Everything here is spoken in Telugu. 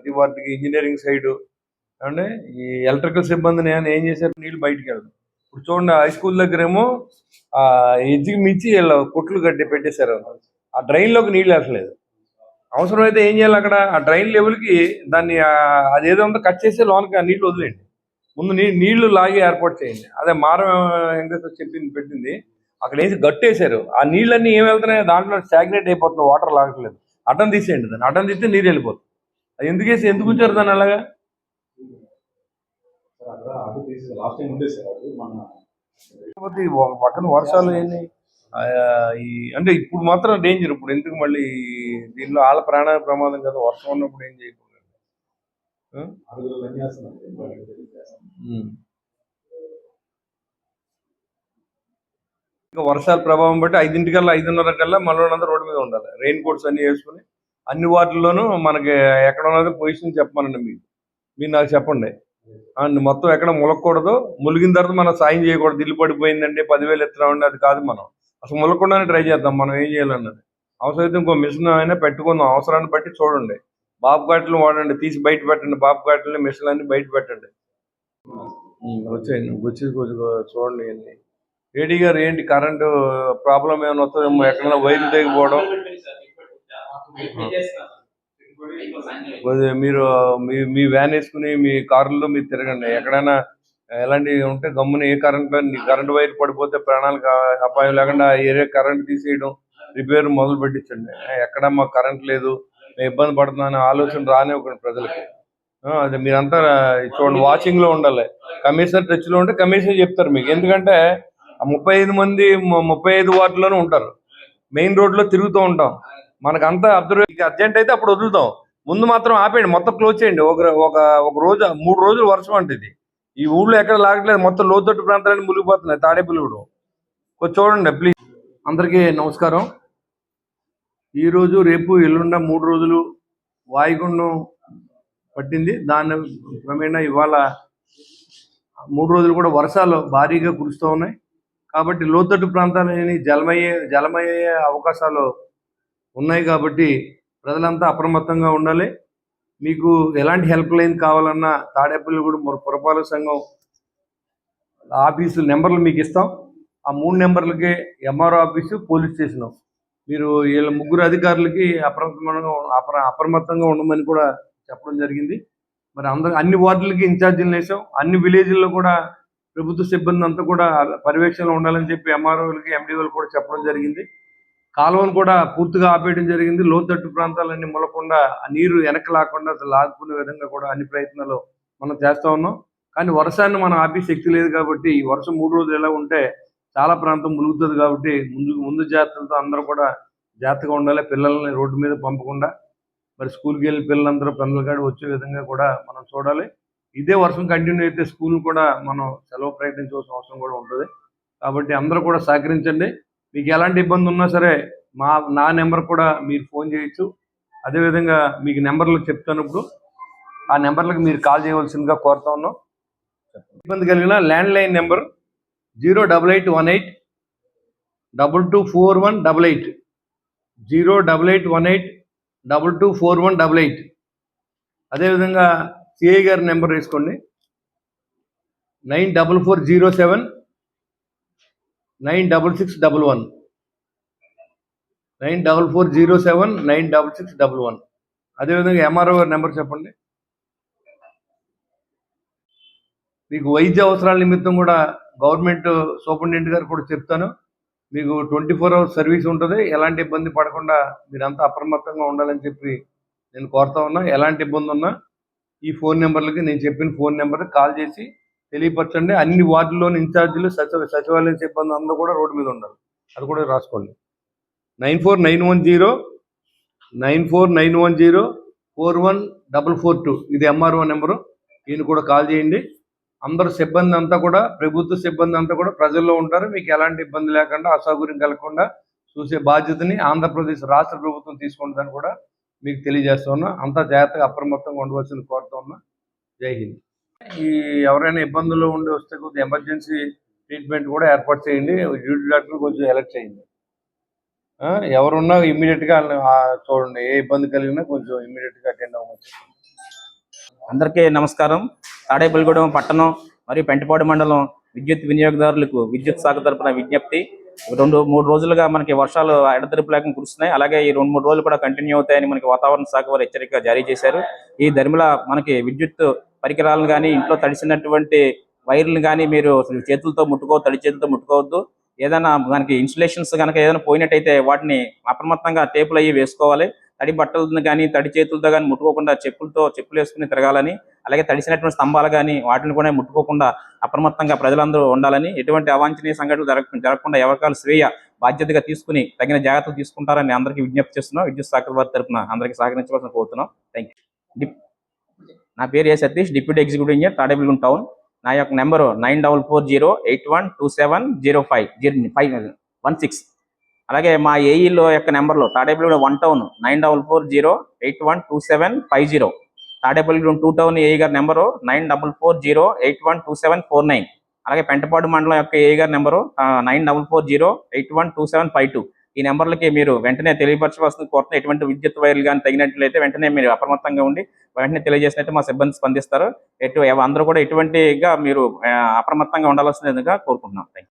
ప్రతి వాటికి ఇంజనీరింగ్ సైడ్ అంటే ఈ ఎలక్ట్రికల్ సిబ్బందిని అని ఏం చేశారు నీళ్ళు బయటికి వెళ్ళడం. ఇప్పుడు చూడండి హై స్కూల్ దగ్గరేమో ఆ ఎజ్జికి మించి వీళ్ళు కొట్లు కట్టి పెట్టేశారు. ఆ డ్రైన్లోకి నీళ్ళు అవసరం అవసరమైతే ఏం చేయాలి అక్కడ? ఆ డ్రైన్ లెవెల్కి దాన్ని అదేదో ఉందో కట్ చేసి లోనకి ఆ నీళ్ళు వదిలేయండి. ముందు నీ నీళ్ళు లాగి ఏర్పాటు చేయండి. అదే మారం వెంకటేశ్వర చెప్పింది పెట్టింది. అక్కడ వేసి గట్టేశారు. ఆ నీళ్ళన్నీ ఏం వెళ్తున్నాయి దాంట్లో స్టాగ్నేట్ అయిపోతుంది వాటర్ లాగట్లేదు. అడ్డం తీసేయండి దాన్ని. అడ్డం తీస్తే నీరు వెళ్ళిపోతుంది. అది ఎందుకు వేసి ఎందుకు ఉంచారు దాన్ని అలాగా? పక్కన వర్షాలు ఏంటి అంటే ఇప్పుడు మాత్రం డేంజర్ ఇప్పుడు ఎందుకు మళ్ళీ దీనిలో వాళ్ళ ప్రాణ ప్రమాదం కదా వర్షం ఉన్నప్పుడు ఏం చేయకూడదు. ఇంకా వర్షాల ప్రభావం బట్టి ఐదింటికల్లా ఐదున్నర కల్లా మనోళ్ళందరూ రోడ్డు మీద ఉండాలి. రెయిన్ కోట్స్ అన్ని వేసుకుని అన్ని వార్డుల్లోనూ మనకి ఎక్కడ ఉన్నది పొజిషన్ చెప్పమనండి మీకు. మీరు నాకు చెప్పండి. ఆ, మొత్తం ఎక్కడ ములగకూడదు ములిగిన తర్వాత మనం సాయం చేయకూడదు. ఇల్లు పడిపోయిందండి పదివేలు ఎత్తున్నామండి అది కాదు మనం. అసలు ములగకుండానే ట్రై చేద్దాం. మనం ఏం చేయాలన్నది. అవసరమైతే ఇంకో మిషన్ అయినా పెట్టుకుందాం. అవసరాన్ని బట్టి చూడండి. బాబు కాటలు వాడండి. తీసి బయట పెట్టండి. బాబు గాట్లని మిషన్ అన్ని బయట పెట్టండి. వచ్చాయండి. వచ్చి కొంచెం చూడండి ఇవన్నీ. గారు ఏంటి కరెంటు ప్రాబ్లం ఏమైనా వస్తుందేమో? ఎక్కడైనా వైర్లు తెగిపోవడం? మీరు మీ మీ వ్యాన్ వేసుకుని మీ కారులో మీరు తిరగండి. ఎక్కడైనా ఎలాంటివి ఉంటే గమ్మున ఏ కరెంట్ కరెంట్ వైర్ పడిపోతే ప్రాణాలకు అపాయం లేకుండా ఆ ఏరియా కరెంట్ తీసేయడం రిపేర్ మొదలు పెట్టించండి. ఎక్కడ మాకు కరెంట్ లేదు మేము ఇబ్బంది పడుతున్నాం అనే ఆలోచన రానివ్వకండి ప్రజలకి. అదే మీరంతా చూడండి వాచింగ్లో ఉండాలి. కమిషనర్ టచ్లో ఉంటే కమిషనర్ చెప్తారు మీకు. ఎందుకంటే ఆ ముప్పై ఐదు మంది ముప్పై ఐదు వార్డులోనే ఉంటారు. మెయిన్ రోడ్లో తిరుగుతూ ఉంటాం. మనకు అంతా అబ్జర్వ్ అర్జెంట్ అయితే అప్పుడు వదులుతాం. ముందు మాత్రం ఆపేయండి మొత్తం క్లోజ్ చేయండి. ఒక ఒక ఒక రోజు మూడు రోజులు వర్షం అంటే ఇది. ఈ ఊళ్ళో ఎక్కడ లాగట్లేదు మొత్తం లోతట్టు ప్రాంతాలన్నీ మునిగిపోతున్నాయి తాడేపల్లిగూడెం కొంచెం చూడండి ప్లీజ్ అందరికీ నమస్కారం. ఈ రోజు రేపు ఎల్లుండ మూడు రోజులు వాయుగుండం పట్టింది. దాని క్రమేణా ఇవాళ మూడు రోజులు కూడా వర్షాలు భారీగా కురుస్తూ ఉన్నాయి. కాబట్టి లోతట్టు ప్రాంతాలని జలమయ్యే జలమయ్యే అవకాశాలు ఉన్నాయి కాబట్టి ప్రజలంతా అప్రమత్తంగా ఉండాలి. మీకు ఎలాంటి హెల్ప్ లైన్ కావాలన్నా తాడేపిల్లగూడ మరి పురపాలక సంఘం ఆఫీసు నెంబర్లు మీకు ఇస్తాం. ఆ మూడు నెంబర్లకే ఎంఆర్ఓ ఆఫీసు పోలీస్ స్టేషన్. మీరు వీళ్ళ ముగ్గురు అధికారులకి అప్రమత్తంగా అప్ర అప్రమత్తంగా ఉండమని కూడా చెప్పడం జరిగింది. మరి అందరు అన్ని వార్డులకి ఇన్ఛార్జీలు వేసాం అన్ని విలేజ్ల్లో కూడా ప్రభుత్వ సిబ్బంది అంతా కూడా పర్యవేక్షణలో ఉండాలని చెప్పి ఎంఆర్ఓలకి ఎండిఓలు కూడా చెప్పడం జరిగింది. కాలువను కూడా పూర్తిగా ఆపేయడం జరిగింది. లోతట్టు ప్రాంతాలన్నీ మొలకుండా ఆ నీరు వెనక్కి లాకుండా అసలు లాక్కునే విధంగా కూడా అన్ని ప్రయత్నాలు మనం చేస్తా ఉన్నాం. కానీ వర్షాన్ని మనం ఆపే శక్తి లేదు కాబట్టి ఈ వర్షం మూడు రోజులు ఎలా ఉంటే చాలా ప్రాంతం మునుగుతుంది కాబట్టి ముందు ముందు జాగ్రత్తలతో అందరూ కూడా జాగ్రత్తగా ఉండాలి. పిల్లల్ని రోడ్డు మీద పంపకుండా మరి స్కూల్కి వెళ్ళి పిల్లలందరూ పిల్లల కాడ వచ్చే విధంగా కూడా మనం చూడాలి. ఇదే వర్షం కంటిన్యూ అయితే స్కూల్ కూడా మనం సెలవు ప్రయత్నించవలసిన అవసరం కూడా ఉంటుంది. కాబట్టి అందరూ కూడా సహకరించండి. మీకు ఎలాంటి ఇబ్బంది ఉన్నా సరే మా నా నెంబర్ కూడా మీరు ఫోన్ చేయొచ్చు. అదేవిధంగా మీకు నెంబర్లు చెప్తాను ఇప్పుడు. ఆ నెంబర్లకు మీరు కాల్ చేయవలసిందిగా కోరుతా ఉన్నాం. ఇబ్బంది కలిగిన land line number zero double eight one eight double two four one double eight. Zero double eight one eight double two four one double eight. అదేవిధంగా సిఐ గారి నెంబర్ వేసుకోండి. Nine double four zero seven nine double six double one. Nine double four zero seven nine double six double one. అదేవిధంగా ఎంఆర్ఓ గారి నెంబర్ చెప్పండి. మీకు వైద్య అవసరాల నిమిత్తం కూడా గవర్నమెంట్ సూపరింటెండెంట్ గారు కూడా చెప్తాను. మీకు ట్వంటీ ఫోర్ అవర్స్ సర్వీస్ ఉంటుంది. ఎలాంటి ఇబ్బంది పడకుండా మీరంతా అప్రమత్తంగా ఉండాలని చెప్పి నేను కోరుతా ఉన్నా. ఎలాంటి ఇబ్బంది ఉన్నా ఈ ఫోన్ నెంబర్లకి నేను చెప్పిన ఫోన్ నెంబర్కి కాల్ చేసి తెలియపరచండి. అన్ని వార్డుల్లోని ఇన్ఛార్జీలు సచివ సచివాలయం సిబ్బంది అందరూ కూడా రోడ్డు మీద ఉండాలి. అది కూడా రాసుకోండి. Nine four nine one zero nine four nine one zero four one double four two. ఇది ఎంఆర్ఓ నెంబరు. దీన్ని కూడా కాల్ చేయండి. అందరు సిబ్బంది అంతా కూడా ప్రభుత్వ సిబ్బంది అంతా కూడా ప్రజల్లో ఉంటారు. మీకు ఎలాంటి ఇబ్బంది లేకుండా అసౌకర్యం కలగకుండా చూసే బాధ్యతని ఆంధ్రప్రదేశ్ రాష్ట్ర ప్రభుత్వం తీసుకుంటుందని కూడా మీకు తెలియజేస్తున్నా అంతా జాగ్రత్తగా అప్రమత్తంగా ఉండవలసింది కోరుతా ఉన్నా. జై హింద్. ఈ ఎవరైనా ఇబ్బందులు ఉండి వస్తే కొద్దిగా ఎమర్జెన్సీ ట్రీట్మెంట్ కూడా ఏర్పాటు చేయండి. డ్యూటీ డాక్టర్ కొంచెం ఎలర్ట్ చేయండి. ఎవరున్నా ఇమ్మీడియట్గా చూడండి. ఏ ఇబ్బంది కలిగినా కొంచెం ఇమ్మీడియట్గా అటెండ్ అవ్వచ్చు. అందరికీ నమస్కారం. తాడేపల్లిగూడెం పట్టణం మరియు పెంటపాడు మండలం విద్యుత్ వినియోగదారులకు విద్యుత్ శాఖ తరపున విజ్ఞప్తి. రెండు మూడు రోజులుగా మనకి వర్షాలు ఎడతెరిపి లేకుండా కురుస్తున్నాయి. అలాగే ఈ రెండు మూడు రోజులు కూడా కంటిన్యూ అవుతాయని మనకి వాతావరణ శాఖ వారు హెచ్చరిక జారీ చేశారు. ఈ ధర్మిల మనకి విద్యుత్ పరికరాలను కానీ ఇంట్లో తడిసినటువంటి వైర్లను కానీ మీరు చేతులతో ముట్టుకో తడి చేతులతో ముట్టుకోవద్దు. ఏదైనా మనకి ఇన్సులేషన్స్ కనుక ఏదైనా పోయినట్టయితే వాటిని అప్రమత్తంగా టేపులు అయ్యి వేసుకోవాలి. తడి బట్టలను కానీ తడి చేతులతో కానీ ముట్టుకోకుండా చెప్పులతో చెప్పులు వేసుకుని తిరగాలని అలాగే తడిసినటువంటి స్తంభాలు కానీ వాటిని కూడా ముట్టుకోకుండా అప్రమత్తంగా ప్రజలందరూ ఉండాలని ఎటువంటి అవాంఛనీయ సంఘటనలు జరగ జరగకుండా ఎవరికాలు స్వీయ బాధ్యతగా తీసుకుని తగిన జాగ్రత్తలు తీసుకుంటారని అందరికీ విజ్ఞప్తి చేస్తున్నాం. విద్యుత్ శాఖ వారి తరపున అందరికీ సహకరించవలసిన కోరుతున్నాం. థ్యాంక్ యూ నా పేరు A Satish deputy executive engineer Tadepalligudem town. నా యొక్క number nine double four zero eight one two seven zero five zero five one six. అలాగే మా ఏఈలో యొక్క నెంబర్లో Tadepalligudem one town nine double four zero eight one two seven five zero. Tadepalligudem two town AE గారి number nine double four zero eight one two seven four nine. అలాగే పెంటపాడు మండలం యొక్క ఏఈ గారి number nine double four zero eight one two seven five two. ఈ నెంబర్లకి మీరు వెంటనే తెలియపరచవలసిన కోరుతున్న ఎటువంటి విద్యుత్ వైర్లు కానీ తగినట్లయితే వెంటనే మీరు అప్రమత్తంగా ఉండి వెంటనే తెలియజేసినట్టు మా సిబ్బంది స్పందిస్తారు. ఎటు అందరూ కూడా ఎటువంటిగా మీరు అప్రమత్తంగా ఉండాల్సిందిగా కోరుకుంటున్నాం. థ్యాంక్